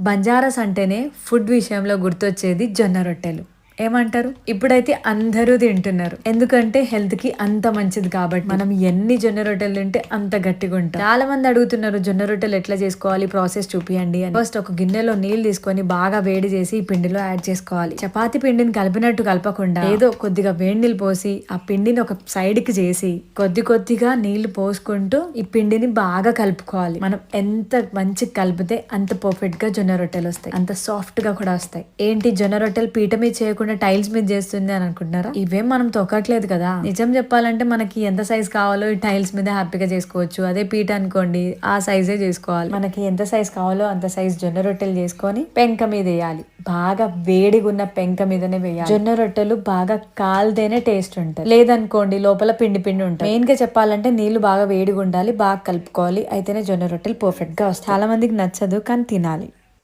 బంజారాస్ అంటేనే ఫుడ్ విషయంలో గుర్తొచ్చేది జొన్న రొట్టెలు. ఏమంటారు? ఇప్పుడైతే అందరూ తింటున్నారు. ఎందుకంటే హెల్త్కి అంత మంచిది కాబట్టి. మనం ఎన్ని జొన్న రొట్టెలు తింటే అంత గట్టిగా ఉంటాం. చాలా మంది అడుగుతున్నారు జొన్న రొట్టెలు ఎట్లా చేసుకోవాలి? ప్రాసెస్ చూపియండి అని. ఫస్ట్ ఒక గిన్నెలో నీళ్ళు తీసుకొని బాగా వేడి చేసి ఈ పిండిలో యాడ్ చేసుకోవాలి. చపాతి పిండిని కలిపినట్టు కలపకుండా ఏదో కొద్దిగా వేడి నీళ్ళు పోసి ఆ పిండిని ఒక సైడ్కి చేసి కొద్ది కొద్దిగా నీళ్ళు పోసుకుంటూ ఈ పిండిని బాగా కలుపుకోవాలి. మనం ఎంత మంచి కలిపితే అంత పర్ఫెక్ట్గా జొన్న రొట్టెలు వస్తాయి. అంత సాఫ్ట్గా కూడా వస్తాయి. ఏంటి? జొన్న రొట్టెలు పీట మీద చేయకుండా టైల్స్ మీద చేస్తుంది అని అనుకుంటున్నారా? ఇవేం మనం తొక్కట్లేదు కదా. నిజం చెప్పాలంటే మనకి ఎంత సైజ్ కావాలో ఈ టైల్స్ మీద హ్యాపీగా చేసుకోవచ్చు. అదే పీట అనుకోండి ఆ సైజే చేసుకోవాలి. మనకి ఎంత సైజ్ కావాలో అంత సైజ్ జొన్న రొట్టెలు చేసుకొని పెంక మీద వేయాలి. బాగా వేడిగా ఉన్న పెంక మీదనే వేయాలి. జొన్న రొట్టెలు బాగా కాల్తేనే టేస్ట్ ఉంటుంది. లేదనుకోండి లోపల పిండి పిండి ఉంటుంది. మెయిన్గా చెప్పాలంటే నీళ్ళు బాగా వేడిగా ఉండాలి బాగా కలుపుకోవాలి. అయితేనే జొన్న రొట్టెలు పర్ఫెక్ట్గా వస్తాయి. చాలా మందికి నచ్చదు కానీ తినాలి.